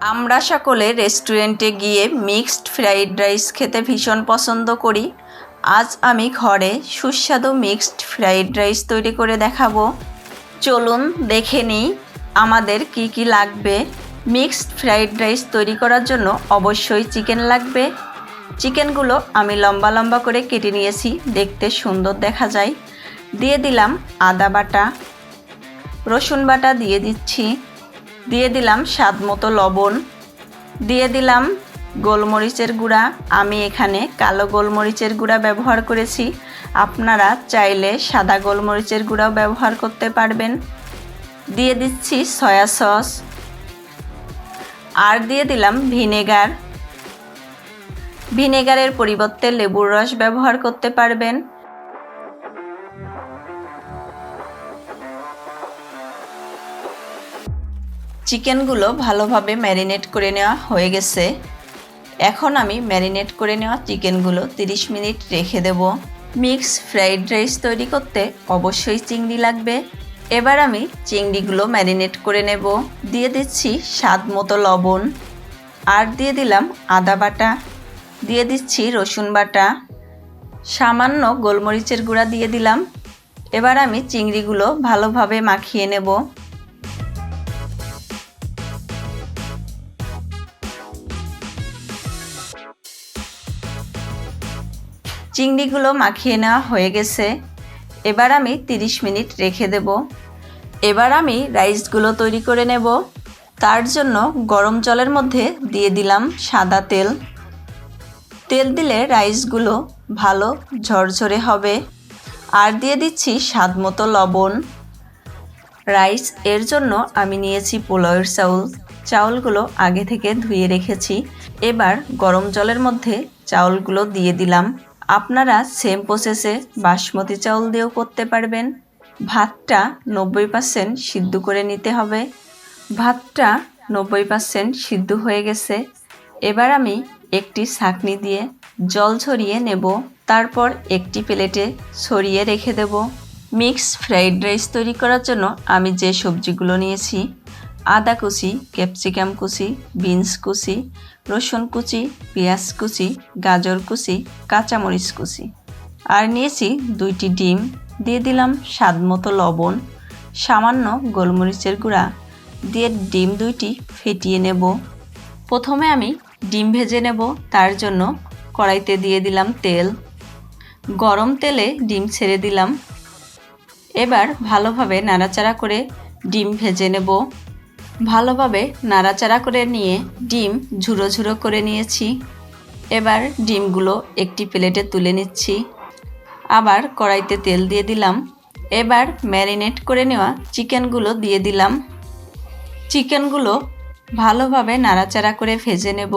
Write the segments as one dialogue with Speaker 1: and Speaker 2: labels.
Speaker 1: আমরা সকলে রেস্টুরেন্টে গিয়ে মিক্সড ফ্রাইড রাইস খেতে ভীষণ পছন্দ করি। আজ আমি ঘরে সুস্বাদু মিক্সড ফ্রাইড রাইস তৈরি করে দেখাবো। চলুন দেখে নিই আমাদের কি কি লাগবে। মিক্সড ফ্রাইড রাইস তৈরি করার জন্য অবশ্যই চিকেন লাগবে। চিকেনগুলো আমি লম্বা লম্বা করে কেটে নিয়েছি, দেখতে সুন্দর দেখা যায়। দিয়ে দিলাম আদা বাটা। রসুন বাটা দিয়ে দিচ্ছি। দিয়ে দিলাম স্বাদ মতো লবণ। দিয়ে দিলাম গোলমরিচের গুঁড়া। আমি এখানে কালো গোলমরিচের গুঁড়া ব্যবহার করেছি। আপনারা চাইলে সাদা গোলমরিচের গুঁড়াও ব্যবহার করতে পারবেন। দিয়ে দিচ্ছি সয়া সস। আর দিয়ে দিলাম ভিনেগার। ভিনেগারের পরিবর্তে লেবুর রস ব্যবহার করতে পারবেন। চিকেনগুলো ভালোভাবে ম্যারিনেট করে নেওয়া হয়ে গেছে। এখন আমি ম্যারিনেট করে নেওয়া চিকেনগুলো 30 মিনিট রেখে দেব। মিক্স ফ্রাইড রাইস তৈরি করতে অবশ্যই চিংড়ি লাগবে। এবার আমি চিংড়িগুলো ম্যারিনেট করে নেব। দিয়ে দিচ্ছি স্বাদ মতো লবণ। আর দিয়ে দিলাম আদা বাটা। দিয়ে দিচ্ছি রসুন বাটা। সামান্য গোলমরিচের গুঁড়া দিয়ে দিলাম। এবার আমি চিংড়িগুলো ভালোভাবে মাখিয়ে নেব। চিংড়িগুলো মাখিয়ে নেওয়া হয়ে গেছে। এবার আমি 30 মিনিট রেখে দেব। এবার আমি রাইসগুলো তৈরি করে নেব। তার জন্য গরম জলের মধ্যে দিয়ে দিলাম সাদা তেল। তেল দিলে রাইসগুলো ভালো ঝরঝরে হবে। আর দিয়ে দিচ্ছি স্বাদ মতো লবণ। রাইস এর জন্য আমি নিয়েছি পোলাওয়ের চাউল। চাউলগুলো আগে থেকে ধুয়ে রেখেছি। এবার গরম জলের মধ্যে চাউলগুলো দিয়ে দিলাম। আপনারা সেম প্রসেসে বাসমতি চাউল দিয়েও করতে পারবেন। ভাতটা নব্বই পার্সেন্ট সিদ্ধ করে নিতে হবে। ভাতটা নব্বই পার্সেন্ট সিদ্ধ হয়ে গেছে। এবার আমি একটি ছাঁকনি দিয়ে জল ছড়িয়ে নেব। তারপর একটি প্লেটে ছড়িয়ে রেখে দেব। মিক্স ফ্রাইড রাইস তৈরি করার জন্য আমি যে সবজিগুলো নিয়েছি আদা কুচি, ক্যাপসিকাম কুচি, বিনস কুচি, রসুন কুচি, পেঁয়াজ কুচি, গাজর কুচি, কাঁচামরিচ কুচি। আর নিয়েছি দুইটি ডিম, দিয়ে দিলাম স্বাদ মতো লবণ, সামান্য গোলমরিচের গুঁড়া, দিয়ে ডিম দুইটি ফেটিয়ে নেব। প্রথমে আমি ডিম ভেজে নেব, তার জন্য কড়াইতে দিয়ে দিলাম তেল। গরম তেলে ডিম ছেড়ে দিলাম। এবার ভালোভাবে নাড়াচাড়া করে ডিম ভেজে নেব। ভালোভাবে নাড়াচাড়া করে নিয়ে ডিম ঝুরো ঝুরো করে নিয়েছি। এবার ডিমগুলো একটি প্লেটে তুলে নিচ্ছি। আবার কড়াইতে তেল দিয়ে দিলাম। এবার ম্যারিনেট করে নেওয়া চিকেনগুলো দিয়ে দিলাম। চিকেনগুলো ভালোভাবে নাড়াচাড়া করে ভেজে নেব।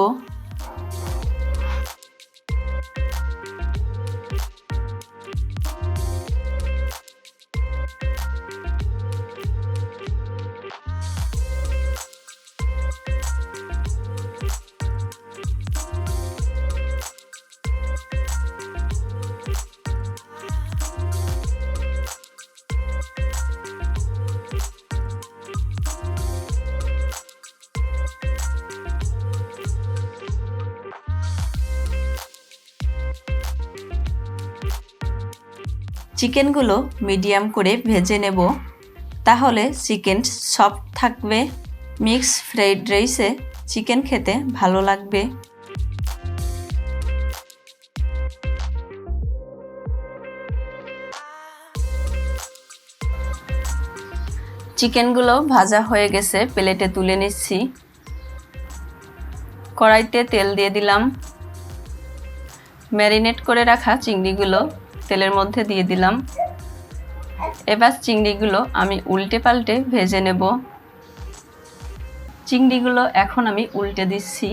Speaker 1: চিকেনগুলো মিডিয়াম করে ভেজে নেব। তাহলে চিকেন সফট থাকবে। মিক্স ফ্রাইড রাইসে চিকেন খেতে ভালো লাগবে। চিকেনগুলো ভাজা হয়ে গেছে, প্লেটে তুলে নিচ্ছি। কড়াইতে তেল দিয়ে দিলাম। ম্যারিনেট করে রাখা চিংড়িগুলো তেলের মধ্যে দিয়ে দিলাম। এবার চিংড়িগুলো আমি উল্টে পাল্টে ভেজে নেব। চিংড়িগুলো এখন আমি উল্টে দিচ্ছি।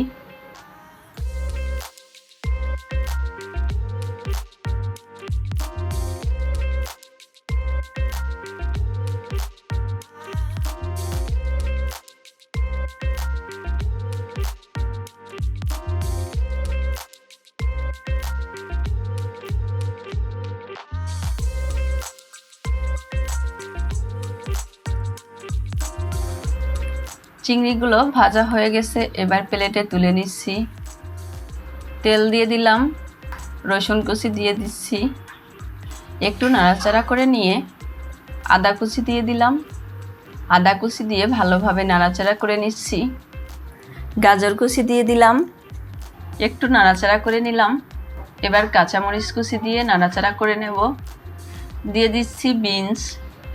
Speaker 1: চিংড়িগুলো ভাজা হয়ে গেছে, এবার প্লেটে তুলে নিচ্ছি। তেল দিয়ে দিলাম, রসুন কুচি দিয়ে দিচ্ছি। একটু নাড়াচাড়া করে নিয়ে আদা কুচি দিয়ে দিলাম। আদা কুচি দিয়ে ভালোভাবে নাড়াচাড়া করে নিচ্ছি। গাজর কুচি দিয়ে দিলাম, একটু নাড়াচাড়া করে নিলাম। এবার কাঁচামরিচ কুচি দিয়ে নাড়াচাড়া করে নেব। দিয়ে দিচ্ছি বিনস,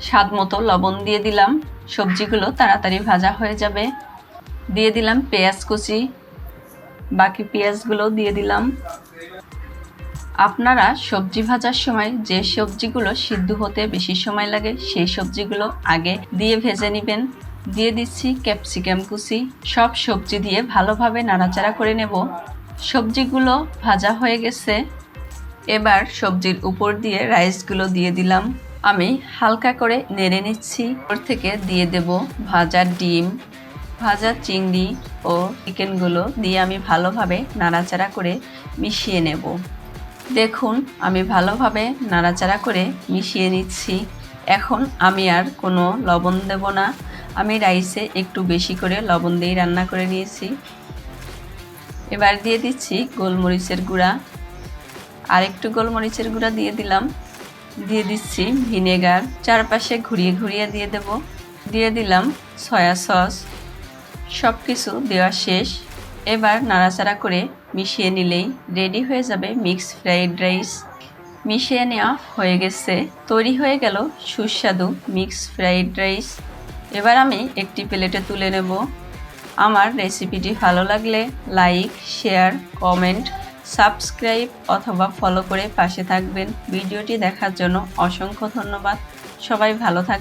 Speaker 1: স্বাদ মতো লবণ দিয়ে দিলাম। সবজিগুলো তাড়াতাড়ি ভাজা হয়ে যাবে। দিয়ে দিলাম পেঁয়াজ কুচি। বাকি পেঁয়াজগুলো দিয়ে দিলাম। আপনারা সবজি ভাজার সময় যে সবজিগুলো সিদ্ধ হতে বেশি সময় লাগে, সেই সবজিগুলো আগে দিয়ে ভেজে নেবেন। দিয়ে দিচ্ছি ক্যাপসিকাম কুচি। সব সবজি দিয়ে ভালোভাবে নাড়াচাড়া করে নেব। সবজিগুলো ভাজা হয়ে গেছে। এবার সবজির উপর দিয়ে রাইসগুলো দিয়ে দিলাম। আমি হালকা করে নেড়ে নিচ্ছি। ওর থেকে দিয়ে দেব ভাজা ডিম, ভাজা চিংড়ি ও চিকেনগুলো দিয়ে আমি ভালোভাবে নাড়াচাড়া করে মিশিয়ে নেব। দেখুন, আমি ভালোভাবে নাড়াচাড়া করে মিশিয়ে নিচ্ছি। এখন আমি আর কোনো লবণ দেব না। আমি রাইসে একটু বেশি করে লবণ দিয়ে রান্না করে নিয়েছি। এবার দিয়ে দিচ্ছি গোলমরিচের গুঁড়া। আর একটু গোলমরিচের গুঁড়া দিয়ে দিলাম। দিয়ে দিচ্ছি ভিনেগার। চারপাশে ঘুরিয়ে ঘুরিয়ে দিয়ে দেব। দিয়ে দিলাম সয়া সস। সব কিছু দেওয়া শেষ। এবার নাড়াচাড়া করে মিশিয়ে নিলেই রেডি হয়ে যাবে মিক্স ফ্রাইড রাইস। মিশিয়ে নেওয়া হয়ে গেছে। তৈরি হয়ে গেল সুস্বাদু মিক্স ফ্রাইড রাইস। এবার আমি একটি প্লেটে তুলে নেব। আমার রেসিপিটি ভালো লাগলে লাইক, শেয়ার, কমেন্ট সাবস্ক্রাইব অথবা ফলো করে পাশে থাকবেন। ভিডিওটি দেখার জন্য অসংখ্য ধন্যবাদ। সবাই ভালো থাকবেন।